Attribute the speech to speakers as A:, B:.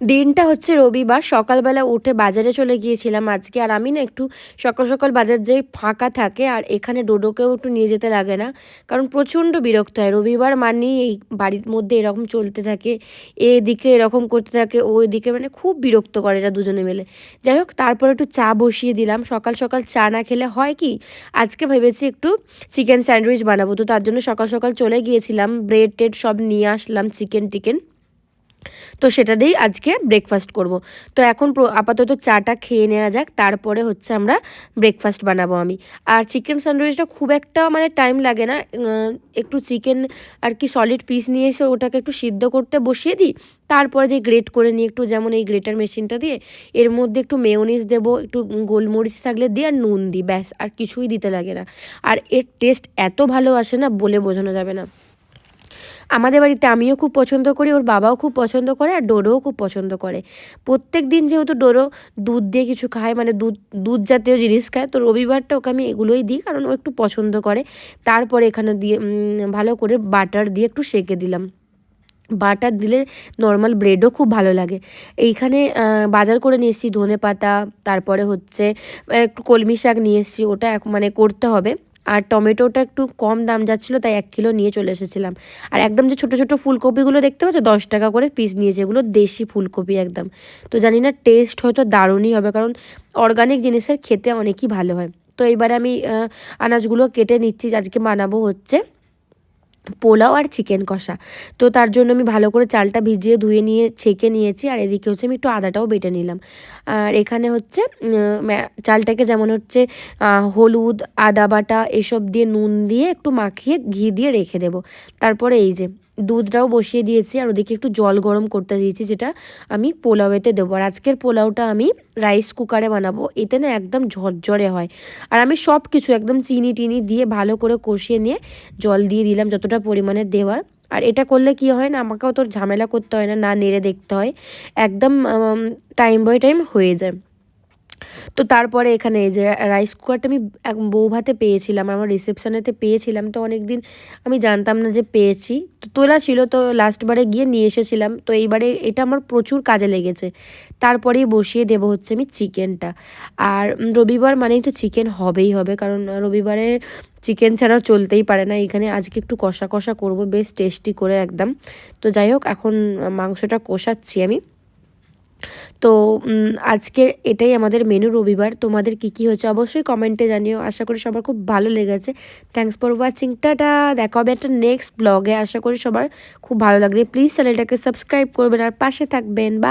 A: দিনটা হচ্ছে রবিবার, সকালবেলা উঠে বাজারে চলে গিয়েছিলাম আজকে। আর আমি না একটু সকাল সকাল বাজার যেই ফাঁকা থাকে, আর এখানে ডোডোকেও একটু নিয়ে যেতে লাগে না, কারণ প্রচণ্ড বিরক্ত হয়। রবিবার মানেই এই বাড়ির মধ্যে এরকম চলতে থাকে, এদিকে এরকম করতে থাকে ওই দিকে মানে খুব বিরক্ত করে এরা দুজনে মিলে। যাই হোক, তারপর একটু চা বসিয়ে দিলাম। সকাল সকাল চা না খেলে হয় কি, আজকে ভেবেছি একটু চিকেন স্যান্ডউইচ বানাবো। তো তার জন্য সকাল সকাল চলে গিয়েছিলাম, ব্রেড টেড সব নিয়ে আসলাম, চিকেন টিকেন। তো সেটা দিয়েই আজকে ব্রেকফাস্ট করব। তো এখন আপাতত চাটা খেয়ে নেওয়া যাক, তারপরে হচ্ছে আমরা ব্রেকফাস্ট বানাবো আমি। আর চিকেন স্যান্ডউইচটা খুব একটা মানে টাইম লাগে না একটু চিকেন আর কি সলিড পিস নিয়ে এসে ওটাকে একটু সিদ্ধ করতে বসিয়ে দিই, তারপরে যে গ্রেট করে নিই একটু, যেমন এই গ্রেটার মেশিনটা দিয়ে, এর মধ্যে একটু মেয়োনিজ দেবো, একটু গোলমরিচ থাকলে দিয়ে আর নুন দিই, ব্যাস, আর কিছুই দিতে লাগে না। আর এর টেস্ট এত ভালো আসে না বলে বোঝানো যাবে না। আমাদের বাড়িতে আমিও খুব পছন্দ করি, ওর বাবাও খুব পছন্দ করে আর ডোরোও খুব পছন্দ করে। প্রত্যেক দিন যেহেতু ডোরো দুধ দিয়ে কিছু খায় মানে দুধ দুধ জাতীয় জিনিস খায়, তো রবিবারটা ওকে আমি এগুলোই দিই কারণ ও একটু পছন্দ করে। তারপরে এখানে দিয়ে ভালো করে বাটার দিয়ে একটু সেঁকে দিলাম। বাটার দিলে নর্মাল ব্রেডও খুব ভালো লাগে। এইখানে বাজার করে নিয়ে এসেছি ধনে পাতা তারপরে হচ্ছে একটু কলমি শাক নিয়ে এসেছি, ওটা মানে করতে হবে। আর টমেটোটা একটু কম দাম যাচ্ছিল, তাই এক কিলো নিয়ে চলে এসেছিলাম। আর একদম যে ছোটো ছোটো ফুলকপিগুলো দেখতে পাচ্ছ, দশ টাকা করে পিস নিয়েছে, এগুলো দেশি ফুলকপি একদম। তো জানি না টেস্ট হয়তো দারুণই হবে, কারণ অর্গানিক জিনিসের খেতে অনেকই ভালো হয়। তো এইবারে আমি আনাজগুলো কেটে নিচ্ছি আজকে বানাবো হচ্ছে। পোলাও আর চিকেন কষা। তো তার জন্য আমি ভালো করে চালটা ভিজিয়ে ধুয়ে নিয়ে, ছেঁকে নিয়েছি আর এদিকে হচ্ছে আমি একটু আদাটাও বেটে নিলাম। আর এখানে হচ্ছে চালটাকে যেমন হচ্ছে হলুদ, আদা বাটা এসব দিয়ে নুন দিয়ে একটু মাখিয়ে, ঘি দিয়ে রেখে দেব। তারপরে এই যে দুধটাও বসিয়ে দিয়েছি আর ওদিকে একটু জল গরম করতে দিয়েছি, যেটা আমি পোলাওয়েতে দেবো। আর আজকের পোলাওটা আমি রাইস কুকারে বানাবো। এতে না একদম ঝরঝরে হয়। আর আমি সব কিছু একদম চিনি টিনি দিয়ে ভালো করে কষিয়ে নিয়ে জল দিয়ে দিলাম যতটা পরিমাণে দেওয়ার। আর এটা করলে কি হয় না, আমাকেও তোর ঝামেলা করতে হয় না না নেড়ে দেখতে হয়। একদম টাইম বাই টাইম হয়ে যায়। তো তারপরে এখানে এই যে রাইস কুকারটা আমি বউ ভাতে পেয়েছিলাম আমার রিসেপশানেতে পেয়েছিলাম। তো অনেক দিন আমি জানতাম না যে পেয়েছি। তো তোলা ছিল, তো লাস্টবারে গিয়ে নিয়ে এসেছিলাম। তো এইবারে এটা আমার প্রচুর কাজে লেগেছে। তারপরেই বসিয়ে দেবো হচ্ছে আমি চিকেনটা। আর রবিবার মানেই তো চিকেন হবেই হবে, কারণ রবিবারে চিকেন ছাড়াও চলতেই পারে না। এখানে আজকে একটু কষা কষা করব, বেশ টেস্টি করে একদম। তো যাই হোক, এখন মাংসটা কষাচ্ছি আমি। তো আজকে এটাই আমাদের মেনু রবিবার। তোমাদের কি কি হয়েছে অবশ্যই কমেন্টে জানিও। আশা করি সবার খুব ভালো লেগেছে। Thanks for watching tata! দেখা হবে একটা নেক্সট ব্লগে আশা করি সবার খুব ভালো লাগবে। প্লিজ চ্যানেলটাকে সাবস্ক্রাইব করবেন আর পাশে থাকবেন। বা